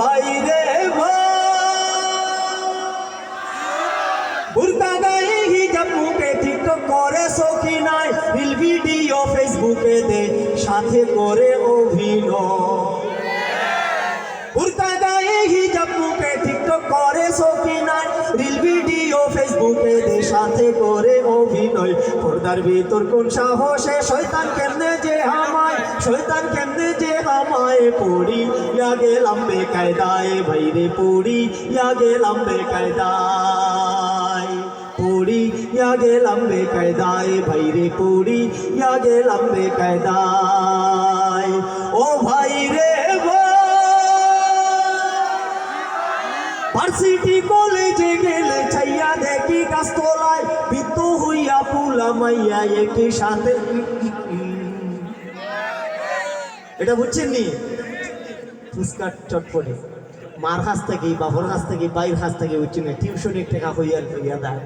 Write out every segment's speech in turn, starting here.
ভাই রে ভাই বুরকা গায়ে হিজাব মুখে টিকটক করে সখী নাই। রিল ভিডিও ফেসবুকে দে, সাথে করে অভিনয়। বুরকা গায়ে হিজাব মুখে টিকটক করে সখী নাই। রিল ভিডিও ফেসবুকে দে সাথে করে অভিনয়। পর্দার ভিতর কোন সাহসে শয়তান কেমনে যে হামায় শয়তান কেমনে যে হামায় পড়ি? ইয়া গেলাম বেকায়দায় ভাইরে পড়ি ইয়া গেলাম বেকায়দায় পড়ি ইয়া গেলাম বেকায়দায় ভাইরে পড়ি ইয়া গেলাম বেকায়দায় ও ভাইরে ভাই ভার্সিটি কলেজে গেলে ছাইয়া দেখি গাছতলায় বিত্ত হইয়া পুলা মাইয়া একই সাথে। এটা বুঝছেন নি? ফুসকার চটপটে। মার কাছ থেকে বাবর কাছ থেকে বাইর কাছ থেকে উঠছে না, টিউশনের টাকা হইয়া হইয়া দেয়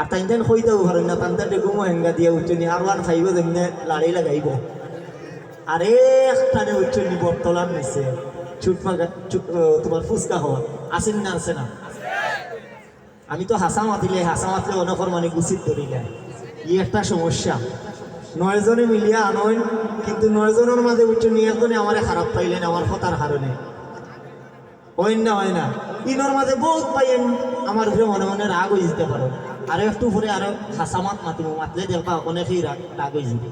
আর তাই দেন হইতেও পারেন না, তান তান হেঙ্গা দিয়ে উঠছি নি, আর আর খাইব যেমনে লাড়াই লাগাইব। আরে একটানে উঠছি নি, বটতলার নিচে। চুটমা তোমার ফুচকা হওয়া। আসেন না, আছে না? আমি তো হাসা মাতিলে হাসা মাতলে অনকর মানে গুছিত ধরিলে। ই একটা সমস্যা। নয়জনে মিলিয়া আনয় কিন্তু নয়জনের মাঝে উচ্চ নিয়ে একজনে আমারে খারাপ পাইলেন, আমার কথার কারণে হয় না হয় না। ইনর মাঝে বহুত পাইয়েন, আমার ভিতরে মনে মনে রাগ হয়ে যেতে পারো। আরও একটু পরে আরও হাসা মাত মাতিব, মাতলে দেখবা অনেকেই রাগ রাগ হয়ে যাবে।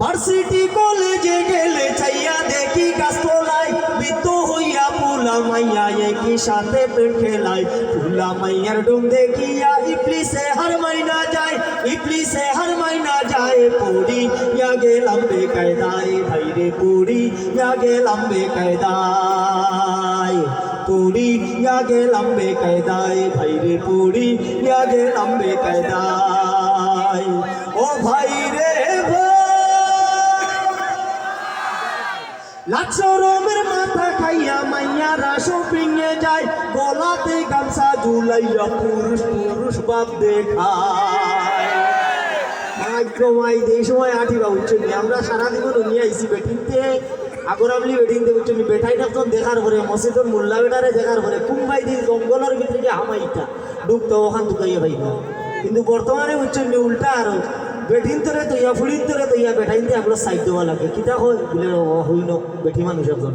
ভার্সিটি কলেজে গেলে চাইয়া দেখি গাছতলায় বিদ্য হইয়া পুলা মাইয়া একই সাথে পেট খেলায় পুলা মাইয়ার ডুম দেখিয়া ইপলিসে হার মাইনা যায় ইপলিসে হার মাইনা যায়। পড়ি ইয়া গেলাম বেকায়দায় ভাইরে পড়ি ইয়া গেলাম বেকায়দায় পড়ি ইয়া গেলাম বেকায়দায় ভাইরে পড়ি ইয়া গেলাম বেকায়দায় ও ভাইরে ভাই লাক্সরমের মাথা খাইয়া মাইয়ারা শপিং এ যায়। গলাতে গামছা ঝুলাইয়া পুরুষ পুরুষ বাপ দেখায়। ভাগ্য মাই এই সময় আঠি বা উচ্চনি আমরা সারা জীবন নিয়ে আইসি বেটিনতে আগরাবলি বেটিনতে উচ্চনি বেটাইটা তো দেখার পরে, মসজিদর মোল্লা বেটারে দেখার পরে, কুম্বাই দিন জঙ্গলের ভিতরে হামাইটা। ডুবতো ওখান দুকাইয়া ভাই কিন্তু বর্তমানে উচ্চনি উল্টা আরও। বেঠিন তোরে তৈয়া ফুড়িন তোরে তৈয়া বেঠাইন দিয়ে এগুলো সাইড দেওয়া লাগে। কিতা হয় বলে হইল বেটি মানুষ একজন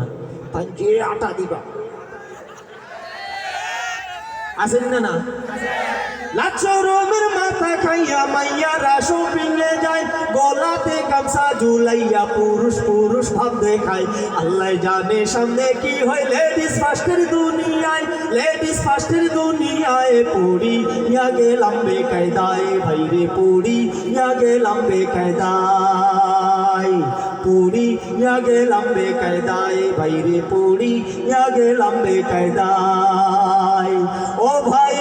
তাই যে আটা দিবা? আসেন না না? লাচরমের মাথা খাইয়া মাইয়ারা শপিং গলাতে গামছা, ঝুলাইয়া পুরুষ পুরুষ ভাব দেখায়। আল্লাহ জানে সামনে কি হয়, লেডিস ফার্স্টের দুনিয়ায়, লেডিস ফার্স্টের দুনিয়ায় পড়ি। ইয়া গেলাম বেকায়দায় ভাইরে পড়ি ইয়া গেলাম বেকায়দায় পড়ি। ইয়া গেলাম বেকায়দায় ভাইরে পড়ি ইয়া গেলাম বেকায়দায় ও ভাই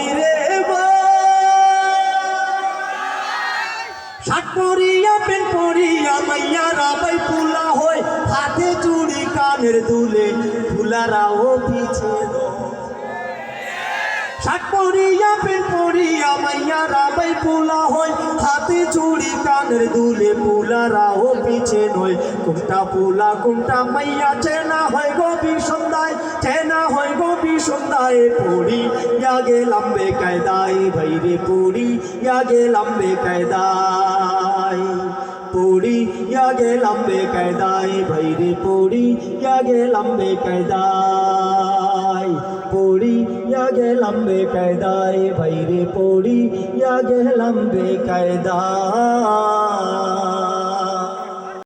শাক পরিয়া পেন পরিয়া মাইয়া রাবাই ফুলা হয় হাতে চুড়ি কানের দুলে ফুলারাও পিছে। শাক পরিয়া পেন পরিয়া মাইয়া রাবাই ফুলা হয়। হাতে চুড়ি কানের দুলে ফুলারাও পিছে নয়। কোনটা ফুলা কোনটা মাইয়া, চেনা হয় গবি সন্ধ্যায় চেনা হয় গবি সন্ধ্যায় পড়ি ইয়া গেলাম বেকায়দায় ভাইরে পড়ি ইয়া গেলাম বেকায়দায় পড়ি ইয়া গেলাম বেকায়দায় ভাইরে পড়ি ইয়া গেলাম বেকায়দায় পড়িয়া গেলাম বে কায়দায় ভাইরে পড়িয়া গেলাম বে কায়দা